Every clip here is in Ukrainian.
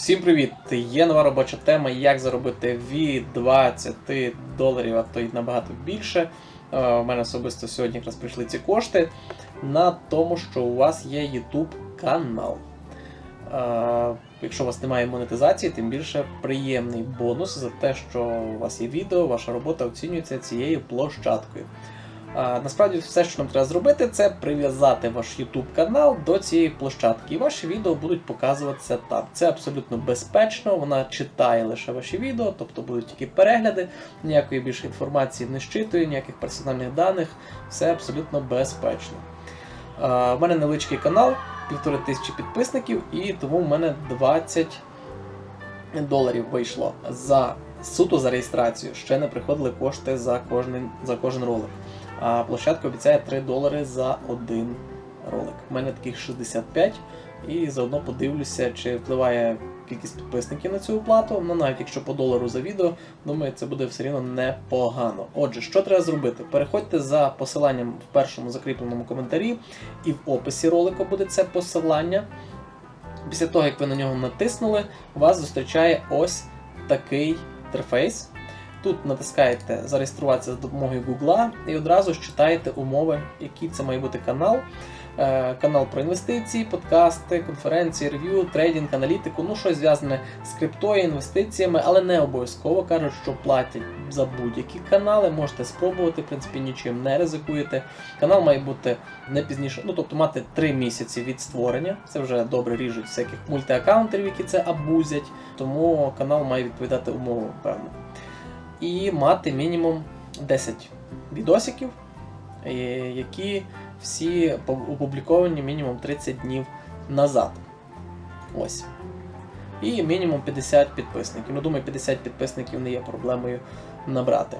Всім привіт! Є нова робоча тема, як заробити від 20 доларів, а то й набагато більше. Е, У мене особисто сьогодні якраз прийшли ці кошти на тому, що у вас є YouTube канал. Е, Якщо у вас немає монетизації, тим більше приємний бонус за те, що у вас є відео, ваша робота оцінюється цією площадкою. Насправді, все, що нам треба зробити, це прив'язати ваш YouTube канал до цієї площадки, і ваші відео будуть показуватися там. Це абсолютно безпечно, вона читає лише ваші відео, тобто будуть тільки перегляди, ніякої більше інформації не щитує, ніяких персональних даних, все абсолютно безпечно. У мене невеличкий канал, півтори тисячі підписників, і тому в мене 20 доларів вийшло за суто за реєстрацію. Ще не приходили кошти за кожен, за кожен ролик. А площадка обіцяє 3 долари за один ролик. У мене таких 65, і заодно подивлюся, чи впливає кількість підписників на цю оплату. Ну навіть якщо по долару за відео, думаю, це буде все рівно непогано. Отже, що треба зробити? Переходьте за посиланням в першому закріпленому коментарі, і в описі ролику буде це посилання. Після того, як ви на нього натиснули, вас зустрічає ось такий інтерфейс. Тут натискаєте зареєструватися за допомогою Google і одразу ж читаєте умови, який це має бути канал. Е, Канал про інвестиції, подкасти, конференції, рев'ю, трейдинг, аналітику, ну щось зв'язане з криптою, інвестиціями, але не обов'язково кажуть, що платять за будь-які канали. Можете спробувати, в принципі, нічим не ризикуєте. Канал має бути не пізніше, ну тобто мати 3 місяці від створення. Це вже добре ріжуть всяких мультиаккаунтерів, які це абузять. Тому канал має відповідати умовам, певно і мати мінімум 10 відосиків, е, які всі опубліковані мінімум 30 днів назад. Ось. І мінімум 50 підписників. Ну, думаю, 50 підписників не є проблемою набрати.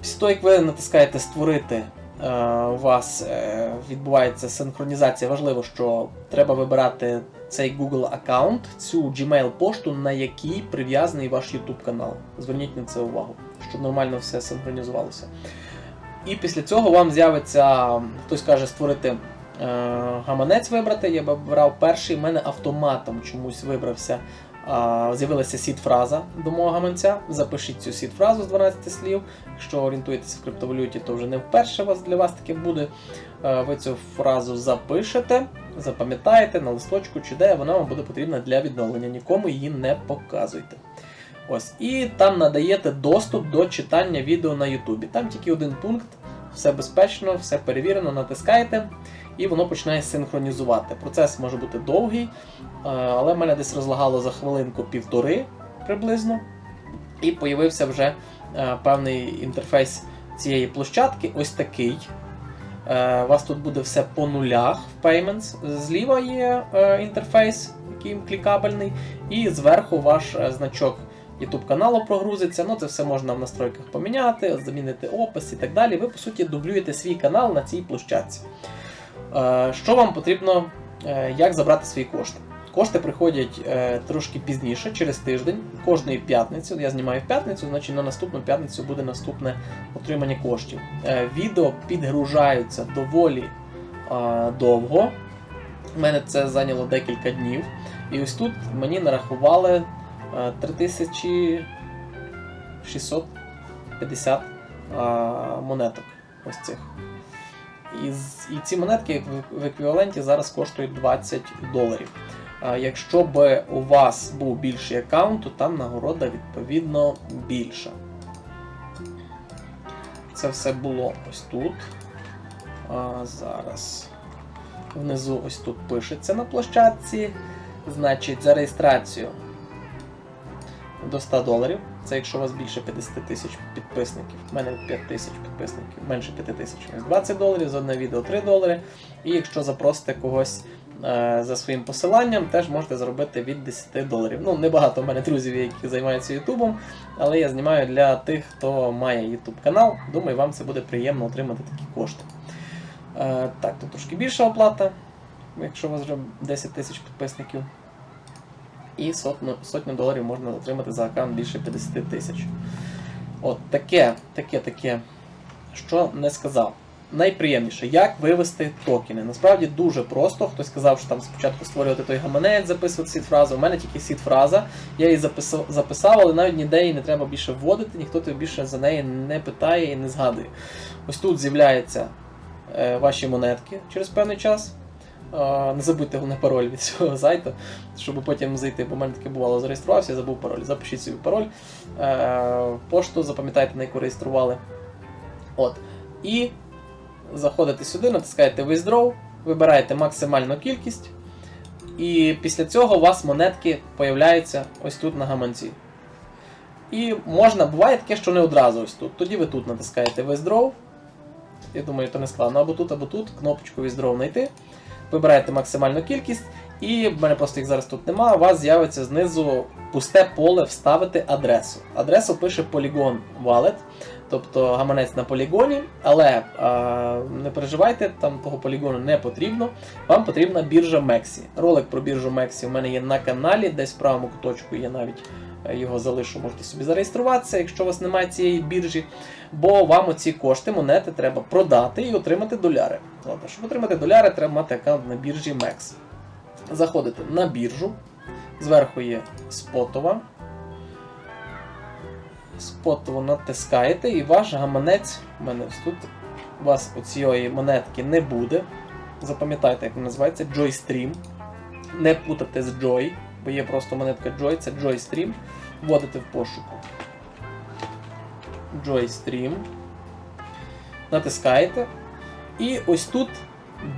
Після того, як ви натискаєте Створити, у вас е, відбувається синхронізація. Важливо, що треба вибирати цей Google аккаунт, цю Gmail пошту, на якій прив'язаний ваш YouTube канал. Зверніть на це увагу, щоб нормально все синхронізувалося. І після цього вам з'явиться, хтось каже, створити е, гаманець вибрати. Я брав перший, в мене автоматом чомусь вибрався. З'явилася сід-фраза до гаманця. Запишіть цю сід-фразу з 12 слів. Якщо орієнтуєтеся в криптовалюті, то вже не вперше для вас таке буде. Е, Ви цю фразу запишете, запам'ятаєте на листочку чи де, вона вам буде потрібна для відновлення. Нікому її не показуйте. Ось. І там надаєте доступ до читання відео на Ютубі. Там тільки один пункт, все безпечно, все перевірено, натискаєте, і воно починає синхронізувати. Процес може бути довгий, е, але мене десь розлагало за хвилинку-півтори приблизно. І появився вже е, певний інтерфейс цієї площадки, ось такий. Е, У вас тут буде все по нулях в Payments. Зліва є е, інтерфейс, який клікабельний, і зверху ваш е, значок YouTube каналу прогрузиться. Ну, це все можна в настройках поміняти, замінити опис і так далі. Ви, по суті, дублюєте свій канал на цій площадці. Е, Що вам потрібно, е, як забрати свої кошти? Кошти приходять е, трошки пізніше, через тиждень, кожної п'ятниці. Я знімаю в п'ятницю, значить на наступну п'ятницю буде наступне отримання коштів. Відео підгружаються доволі довго. У мене це зайняло декілька днів. І ось тут мені нарахували е, 3650 е, монеток. Ось цих. І, і ці монетки в- еквіваленті зараз коштують 20 доларів. Якщо б у вас був більший аккаунт, то там нагорода відповідно більша. Це все було ось тут. А зараз внизу ось тут пишеться на площадці. Значить, за реєстрацію до 100 доларів. Це якщо у вас більше 50 тисяч підписників. У мене 5 тисяч підписників, менше 5 тисяч. Ось 20 доларів, за одне відео 3 долари. І якщо запросите когось е, за своїм посиланням, теж можете заробити від 10 доларів. Ну, небагато в мене друзів, які займаються Ютубом, але я знімаю для тих, хто має Ютуб канал. Думаю, вам це буде приємно отримати такі кошти. Е, так, тут трошки більша оплата, якщо у вас вже 10 тисяч підписників. І сотню, сотню доларів можна отримати за аккаунт більше 50 тисяч. От таке, таке, таке. Що не сказав. найприємніше, як вивести токени. Насправді дуже просто. Хтось сказав, що там спочатку створювати той гаманець, записувати сід-фразу. У мене тільки сід-фраза. Я її записав, записав, але навіть ніде її не треба більше вводити, ніхто тобі більше за неї не питає і не згадує. Ось тут з'являються е, ваші монетки через певний час. Не забудьте головне пароль від цього сайту, щоб потім зайти, бо в мене таке бувало, зареєструвався, забув пароль. Запишіть собі пароль. Е, пошту запам'ятайте, на яку реєстрували. От. І заходите сюди, натискаєте Withdraw, вибираєте максимальну кількість, і після цього у вас монетки появляються ось тут на гаманці. І можна, буває таке, що не одразу ось тут. Тоді ви тут натискаєте Withdraw. Я думаю, то не складно. Або тут, або тут, кнопочку Withdraw знайти. Вибираєте максимальну кількість, і в мене просто їх зараз тут немає. У вас з'явиться знизу пусте поле вставити адресу. Адресу пише Polygon Wallet, тобто гаманець на полігоні, але а, не переживайте, там того полігону не потрібно. Вам потрібна біржа Mexi. Ролик про біржу Mexi у мене є на каналі, десь в правому куточку я навіть його залишу, можете собі зареєструватися, якщо у вас немає цієї біржі. Бо вам оці кошти, монети треба продати і отримати доляри. Ладно, щоб отримати доляри, треба мати аккаунт на біржі MEX. Заходите на біржу, зверху є спотова. Спотово натискаєте, і ваш гаманець, у мене тут, у вас оцієї монетки не буде. Запам'ятайте, як вона називається, JoyStream. Не путати з Joy, бо є просто монетка Joy, це JoyStream. Вводите в пошуку. JoyStream. Натискаєте. І ось тут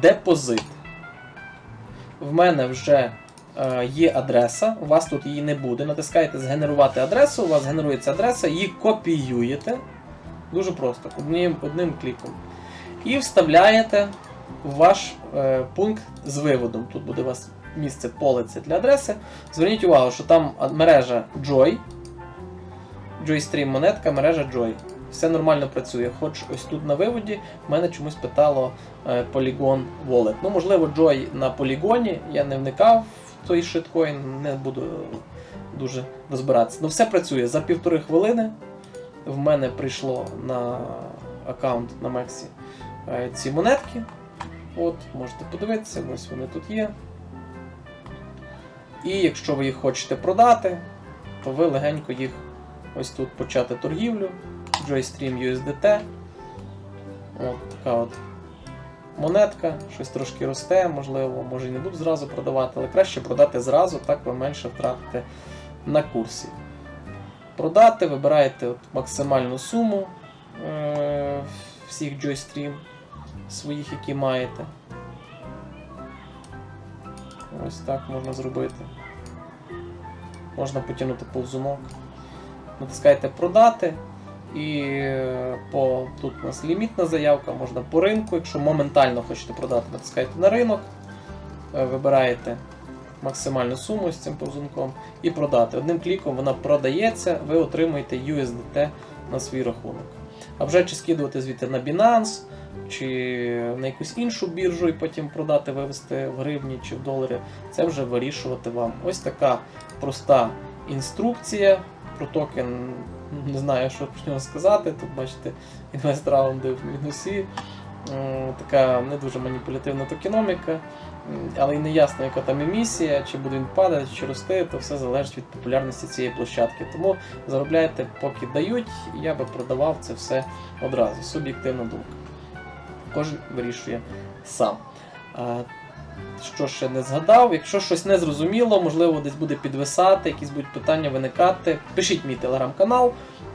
депозит. В мене вже е, є адреса, у вас тут її не буде. Натискаєте згенерувати адресу, у вас генерується адреса, її копіюєте. Дуже просто, одним, одним кліком. І вставляєте в ваш е, пункт з виводом. Тут буде у вас місце поле це для адреси. Зверніть увагу, що там мережа Joy. JoyStream монетка, мережа Joy. Все нормально працює. Хоч ось тут на виводі мене чомусь питало е, Polygon Wallet. Ну, можливо, Joy на полігоні. Я не вникав в той шиткоін, не буду дуже розбиратися. Ну, все працює. За півтори хвилини в мене прийшло на аккаунт на Мексі е, ці монетки. От, можете подивитися, ось вони тут є. І якщо ви їх хочете продати, то ви легенько їх ось тут почати торгівлю. JoyStream USDT. От така от монетка, щось трошки росте, можливо, може і не буду зразу продавати, але краще продати зразу, так ви менше втратите на курсі. Продати, вибираєте от максимальну суму е- всіх JoyStream своїх, які маєте. Ось так можна зробити. Можна потягнути повзунок. Натискаєте продати. І е, по, тут у нас лімітна заявка, можна по ринку. Якщо моментально хочете продати, натискаєте на ринок, е, вибираєте максимальну суму з цим повзунком і продати. Одним кліком вона продається, ви отримуєте USDT на свій рахунок. А вже чи скидувати звідти на Binance, чи на якусь іншу біржу і потім продати, вивести в гривні чи в долари, це вже вирішувати вам. Ось така проста інструкція про токен. Не знаю, що про нього сказати. Тут бачите, інвест-раунди в мінусі. Така не дуже маніпулятивна токеноміка, але й не ясно, яка там емісія, чи буде він падати, чи рости, то все залежить від популярності цієї площадки. Тому заробляйте, поки дають, я би продавав це все одразу. Суб'єктивна думка. Кожен вирішує сам. Що ще не згадав. Якщо щось не зрозуміло, можливо, десь буде підвисати, якісь будуть питання виникати. Пишіть мій телеграм-канал,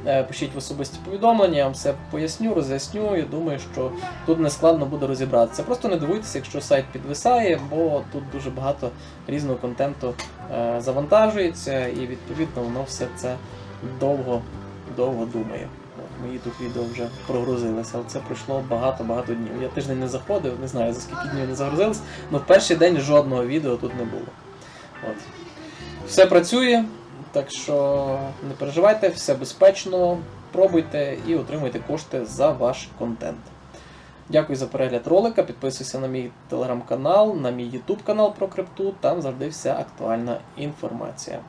е, пишіть в особисті повідомлення, я вам все поясню, роз'ясню. Я думаю, що тут не складно буде розібратися. Просто не дивуйтеся, якщо сайт підвисає, бо тут дуже багато різного контенту е, завантажується, і відповідно воно все це довго, довго думає. Мої тут відео вже прогрузилися, але це пройшло багато-багато днів. Я тиждень не заходив, не знаю за скільки днів не загрузились, але в перший день жодного відео тут не було. От. Все працює, так що не переживайте, все безпечно, пробуйте і отримуйте кошти за ваш контент. Дякую за перегляд ролика. Підписуйся на мій телеграм-канал, на мій ютуб канал про крипту. Там завжди вся актуальна інформація.